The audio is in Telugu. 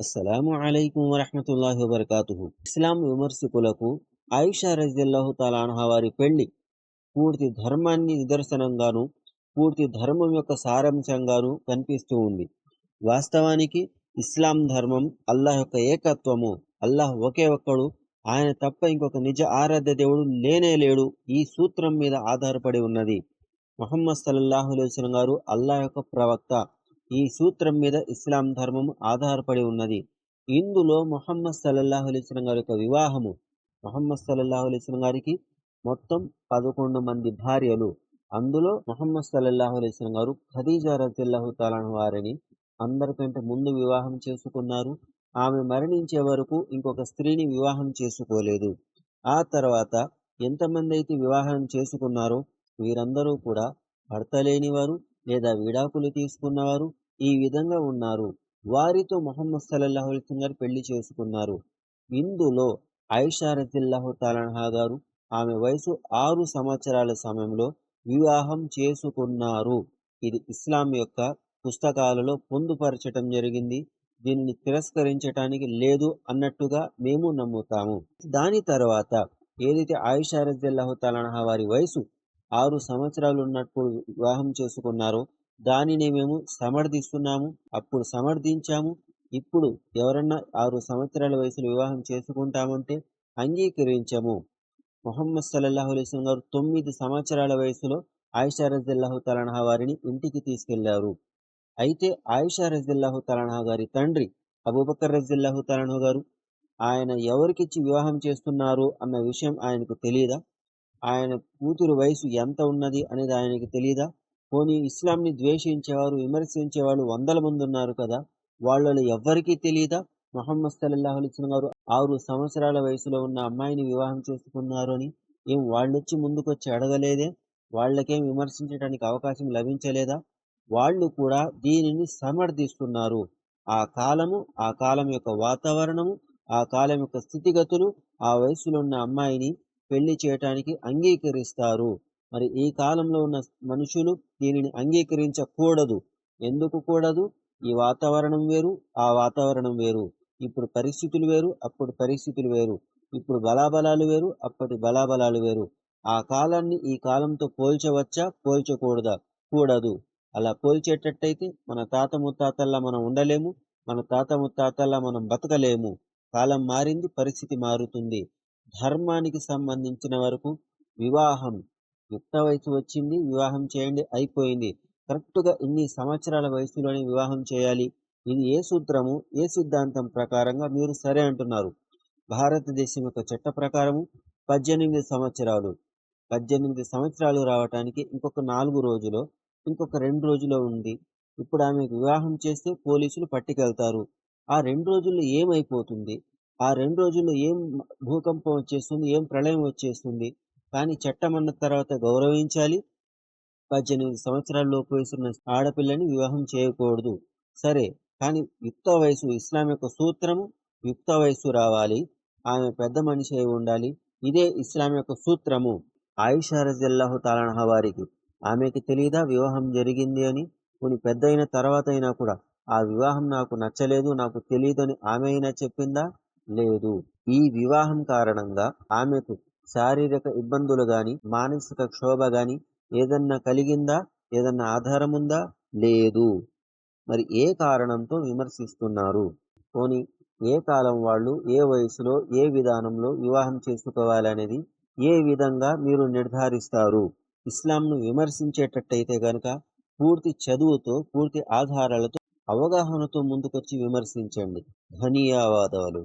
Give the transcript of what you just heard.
అస్సలాము అలైకుం వరహమతుల్లాహి వబర్కాతుహు. ఇస్లాం విమర్శకులకు ఆయిషా రజిల్లాహు తాలాన్హా వారి పెళ్ళి పూర్తి ధర్మాన్ని నిదర్శనంగాను పూర్తి ధర్మం యొక్క సారాంశంగాను కనిపిస్తూ ఉంది. వాస్తవానికి ఇస్లాం ధర్మం అల్లాహ్ యొక్క ఏకత్వము అల్లాహ్ ఒకే ఒక్కడు ఆయన తప్ప ఇంకొక నిజ ఆరాధ్య దేవుడు లేనే లేడు ఈ సూత్రం మీద ఆధారపడి ఉన్నది. మొహమ్మద్ సల్లాహు అలైహి గారు అల్లాహ్ యొక్క ప్రవక్త. ఈ సూత్రం మీద ఇస్లాం ధర్మం ఆధారపడి ఉన్నది. ఇందులో మొహమ్మద్ సల్లల్లాహు అలీస్లం గారి యొక్క వివాహము. మొహమ్మద్ సల్లల్లాహు అలీస్లం గారికి మొత్తం పదకొండు మంది భార్యలు. అందులో మొహమ్మద్ సల్లల్లాహు అలీస్లం గారు ఖదీజా రజిల్లాహు తాలాను వారిని అందరికంటే ముందు వివాహం చేసుకున్నారు. ఆమె మరణించే వరకు ఇంకొక స్త్రీని వివాహం చేసుకోలేదు. ఆ తర్వాత ఎంతమంది అయితే వివాహం చేసుకున్నారో వీరందరూ కూడా భర్త లేనివారు లేదా విడాకులు తీసుకున్నవారు ఈ విధంగా ఉన్నారు. వారితో మొహమ్మద్ సల్లల్లాహు గారు పెళ్ళి చేసుకున్నారు. ఇందులో ఐషా రజిల్లాహు తాలహా గారు ఆమె వయసు ఆరు సంవత్సరాల సమయంలో వివాహం చేసుకున్నారు. ఇది ఇస్లాం యొక్క పుస్తకాలలో పొందుపరచటం జరిగింది. దీనిని తిరస్కరించటానికి లేదు అన్నట్టుగా మేము నమ్ముతాము. దాని తర్వాత ఏదైతే ఆయిషా రజల్లాహు తలహా వారి వయసు ఆరు సంవత్సరాలు ఉన్నప్పుడు వివాహం చేసుకున్నారో దానిని మేము సమర్థిస్తున్నాము. అప్పుడు సమర్థించాము. ఇప్పుడు ఎవరన్నా ఆరు సంవత్సరాల వయసులో వివాహం చేసుకుంటామంటే అంగీకరించము. మొహమ్మద్ సల్లల్లాహు అలైస్లం గారు తొమ్మిది సంవత్సరాల వయసులో ఆయిషా రజిల్లాహు తలనహా వారిని ఇంటికి తీసుకెళ్ళారు. అయితే ఆయిషా రజిల్లాహు తలనహా గారి తండ్రి అబూబకర్ రజిల్లాహు తలనహ గారు ఆయన ఎవరికిచ్చి వివాహం చేస్తున్నారు అన్న విషయం ఆయనకు తెలియదా ఆయన కూతురు వయసు ఎంత ఉన్నది అనేది ఆయనకు తెలియదా పోనీ ఇస్లాంని ద్వేషించేవారు విమర్శించేవాళ్ళు వందల మంది ఉన్నారు కదా? వాళ్ళలో ఎవ్వరికీ తెలియదా మొహమ్మద్ సల్లాహు అలిస్లం గారు ఆరు సంవత్సరాల వయసులో ఉన్న అమ్మాయిని వివాహం చేసుకున్నారు అని ఏం వాళ్ళొచ్చి ముందుకొచ్చి అడగలేదే? వాళ్ళకేం విమర్శించడానికి అవకాశం లభించలేదా? వాళ్ళు కూడా దీనిని సమర్థిస్తున్నారు. ఆ కాలము ఆ కాలం యొక్క వాతావరణము ఆ కాలం యొక్క స్థితిగతులు ఆ వయసులో ఉన్న అమ్మాయిని పెళ్ళి చేయటానికి అంగీకరిస్తారు. మరి ఈ కాలంలో ఉన్న మనుషులు దీనిని అంగీకరించకూడదు. ఎందుకు కూడదు? ఈ వాతావరణం వేరు ఆ వాతావరణం వేరు. ఇప్పుడు పరిస్థితులు వేరు అప్పుడు పరిస్థితులు వేరు. ఇప్పుడు బలాబలాలు వేరు అప్పటి బలాబలాలు వేరు. ఆ కాలాన్ని ఈ కాలంతో పోల్చవచ్చా? పోల్చకూడదా? కూడదు. అలా పోల్చేటట్టయితే మన తాత ముత్తాతల్లా మనం ఉండలేము మన తాత ముత్తాతల్లా మనం బతకలేము. కాలం మారింది పరిస్థితి మారుతుంది. ధర్మానికి సంబంధించిన వరకు వివాహం యుక్త వయసు వచ్చింది వివాహం చేయండి అయిపోయింది. కరెక్ట్గా ఇన్ని సంవత్సరాల వయసులోనే వివాహం చేయాలి. ఇది ఏ సూత్రము ఏ సిద్ధాంతం ప్రకారంగా మీరు సరే అంటున్నారు? భారతదేశం యొక్క చట్ట ప్రకారము పద్దెనిమిది సంవత్సరాలు. పద్దెనిమిది సంవత్సరాలు రావటానికి ఇంకొక నాలుగు రోజులో ఇంకొక రెండు రోజులో ఉంది ఇప్పుడు ఆమెకు వివాహం చేస్తే పోలీసులు పట్టుకెళ్తారు. ఆ రెండు రోజుల్లో ఏమైపోతుంది? ఆ రెండు రోజుల్లో ఏం భూకంపం వచ్చేస్తుంది? ఏం ప్రళయం వచ్చేస్తుంది? కానీ చట్టం అన్న తర్వాత గౌరవించాలి. పద్దెనిమిది సంవత్సరాల్లోపు వయసున్న ఆడపిల్లని వివాహం చేయకూడదు. సరే కానీ యుక్త వయసు ఇస్లాం యొక్క సూత్రము యుక్త వయసు రావాలి. ఆమె పెద్ద మనిషి అయి ఉండాలి. ఇదే ఇస్లాం యొక్క సూత్రము. ఆయిషా రజల్లాహు తాలనహ వారికి ఆమెకి తెలియదా వివాహం జరిగింది అని? కొన్ని పెద్ద అయిన తర్వాత అయినా కూడా ఆ వివాహం నాకు నచ్చలేదు నాకు తెలియదు అని ఆమె అయినా చెప్పిందా? లేదు. ఈ వివాహం కారణంగా ఆమెకు శారీరక ఇబ్బందులు గాని మానసిక క్షోభ గాని ఏదన్నా కలిగిందా? ఏదన్నా ఆధారం ఉందా లేదు. మరి ఏ కారణంతో విమర్శిస్తున్నారు? పోని ఏ కాలం వాళ్ళు ఏ వయసులో ఏ విధానంలో వివాహం చేసుకోవాలనేది ఏ విధంగా మీరు నిర్ధారిస్తారు? ఇస్లాంను విమర్శించేటట్టయితే కనుక పూర్తి చదువుతో పూర్తి ఆధారాలతో అవగాహనతో ముందుకొచ్చి విమర్శించండి. ధన్యవాదాలు